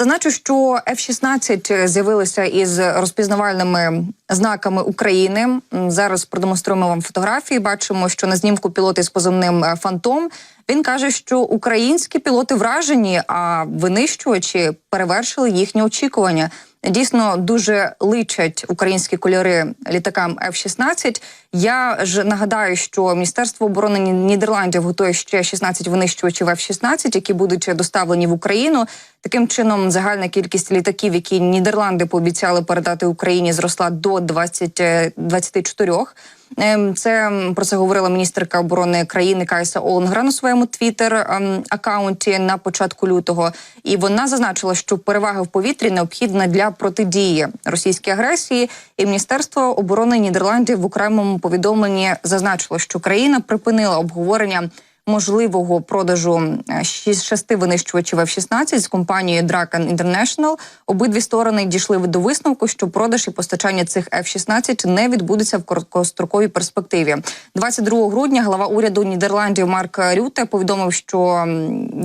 Зазначу, що F-16 з'явилися із розпізнавальними знаками України. Зараз продемонструємо вам фотографії. Бачимо, що на знімку пілоти з позивним е, Фантом. Він каже, що українські пілоти вражені, а винищувачі перевершили їхні очікування. Дійсно дуже личать українські кольори літакам F-16. Я ж нагадаю, що Міністерство оборони Нідерландів готує ще 16 винищувачів F-16, які будуть доставлені в Україну. Таким чином, загальна кількість літаків, які Нідерланди пообіцяли передати Україні, зросла до 20, е, 24. Ем, Це про це говорила міністерка оборони країни Кайса Оленгрен у своєму твіттер ем, акаунті на початку лютого. І вона зазначила, що перевага в повітрі необхідна для протидії російській агресії. І міністерство оборони Нідерландів в окремому повідомленні зазначило, що країна припинила обговорення можливого продажу шести винищувачів F-16 з компанією Draken International. Обидві сторони дійшли до висновку, що продаж і постачання цих F-16 не відбудеться в короткостроковій перспективі. 22 грудня глава уряду Нідерландів Марк Рюте повідомив, що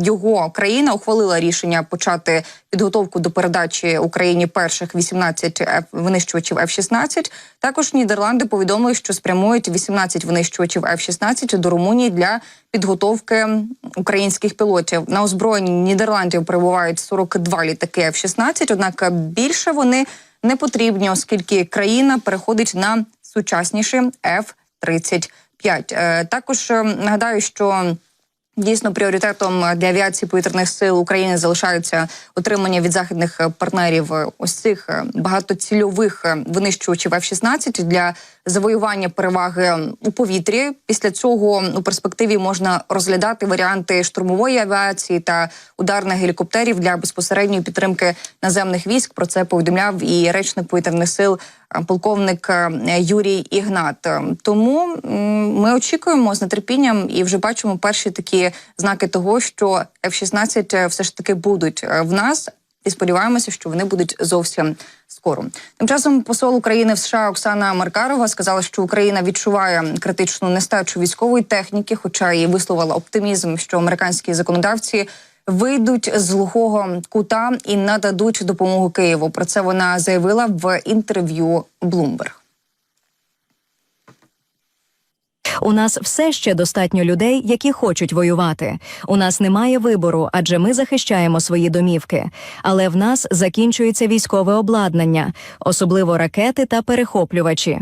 його країна ухвалила рішення почати підготовку до передачі Україні перших 18 F- винищувачів F-16. Також Нідерланди повідомили, що спрямують 18 винищувачів F-16 до Румунії для підготовки українських пілотів. На озброєнні Нідерландів перебувають 42 літаки F-16, однак більше вони не потрібні, оскільки країна переходить на сучасніші F-35. Е, Також е, нагадаю, що Дійсно, пріоритетом для авіації повітряних сил України залишається отримання від західних партнерів е, ось цих багатоцільових винищувачів F-16 для завоювання переваги у повітрі. Після цього у перспективі можна розглядати варіанти штурмової авіації та ударних гелікоптерів для безпосередньої підтримки наземних військ. Про це повідомляв і речник повітряних сил е, полковник е, Юрій Ігнат. Е, Тому ми очікуємо з нетерпінням і вже бачимо перші такі знаки того, що F-16 все ж таки будуть е, в нас. І сподіваємося, що вони будуть зовсім скоро. Тим часом посол України в США Оксана Маркарова сказала, що Україна відчуває критичну нестачу військової техніки, хоча і висловила оптимізм, що американські законодавці вийдуть з глухого кута і нададуть допомогу Києву. Про це вона заявила в інтерв'ю Bloomberg. У нас все ще достатньо людей, які хочуть воювати. У нас немає вибору, адже ми захищаємо свої домівки. Але в нас закінчується військове обладнання, особливо ракети та перехоплювачі.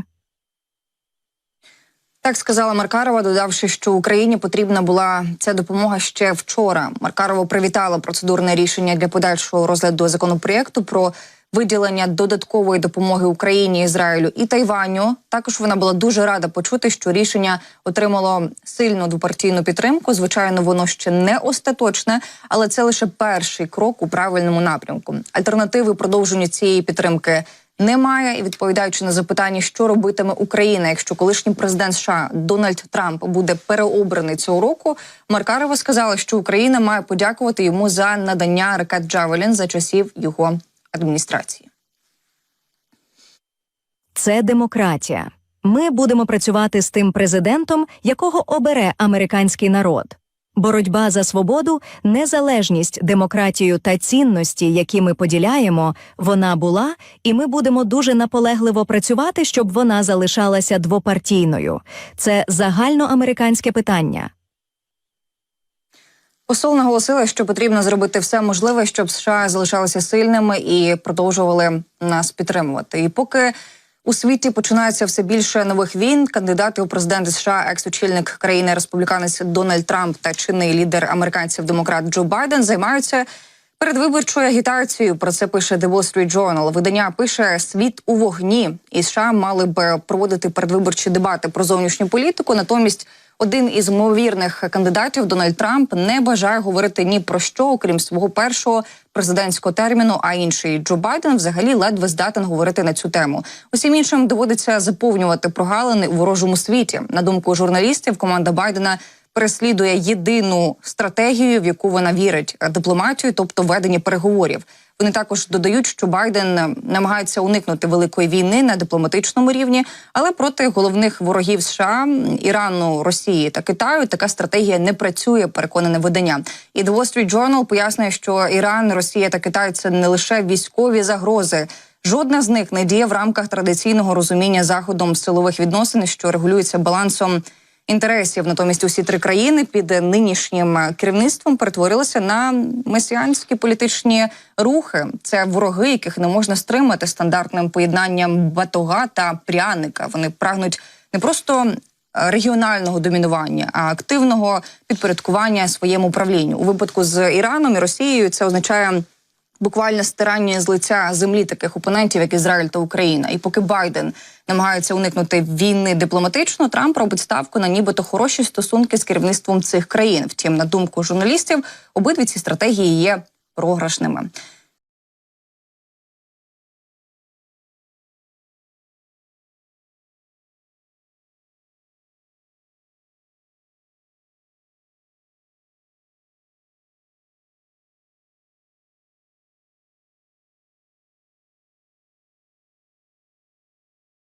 Так сказала Маркарова, додавши, що Україні потрібна була ця допомога ще вчора. Маркарова привітала процедурне рішення для подальшого розгляду законопроєкту про виділення додаткової допомоги Україні, Ізраїлю і Тайваню. Також вона була дуже рада почути, що рішення отримало сильну двопартійну підтримку. Звичайно, воно ще не остаточне, але це лише перший крок у правильному напрямку. Альтернативи продовженню цієї підтримки немає. І відповідаючи на запитання, що робитиме Україна, якщо колишній президент США Дональд Трамп буде переобраний цього року, Маркарова сказала, що Україна має подякувати йому за надання ракет Джавелін за часів його адміністрації. Це демократія. Ми будемо працювати з тим президентом, якого обере американський народ. Боротьба за свободу, незалежність, демократію та цінності, які ми поділяємо, вона була, і ми будемо дуже наполегливо працювати, щоб вона залишалася двопартійною. Це загальноамериканське питання. Посол наголосила, що потрібно зробити все можливе, щоб США залишалися сильними і продовжували нас підтримувати. І поки у світі починається все більше нових війн, кандидати у президенти США, екс-очільник країни республіканець Дональд Трамп та чинний лідер американців демократ Джо Байден займаються передвиборчою агітацією. Про це пише The Wall Street Journal. Видання пише світ у вогні, і США мали б проводити передвиборчі дебати про зовнішню політику. Натомість один із ймовірних кандидатів Дональд Трамп не бажає говорити ні про що, окрім свого першого президентського терміну. А інший Джо Байден взагалі ледве здатен говорити на цю тему. Усім іншим доводиться заповнювати прогалини у ворожому світі. На думку журналістів, команда Байдена переслідує єдину стратегію, в яку вона вірить дипломатію, тобто ведення переговорів. Вони також додають, що Байден намагається уникнути великої війни на дипломатичному рівні, але проти головних ворогів США Ірану, Росії та Китаю така стратегія не працює. Переконане видання. І The Wall Street Journal пояснює, що Іран, Росія та Китай це не лише військові загрози. Жодна з них не діє в рамках традиційного розуміння заходом силових відносин, що регулюється балансом інтересів. Натомість усі три країни під нинішнім керівництвом перетворилися на месіанські політичні рухи. Це вороги, яких не можна стримати стандартним поєднанням батога та пряника. Вони прагнуть не просто е, регіонального домінування, а активного підпорядкування своєму правлінню. У випадку з Іраном і Росією це означає буквально стирання з лиця землі таких опонентів, як Ізраїль та Україна. І поки Байден намагається уникнути війни дипломатично, Трамп робить ставку на нібито хороші стосунки з керівництвом цих країн. Втім, на думку журналістів, обидві ці стратегії є програшними.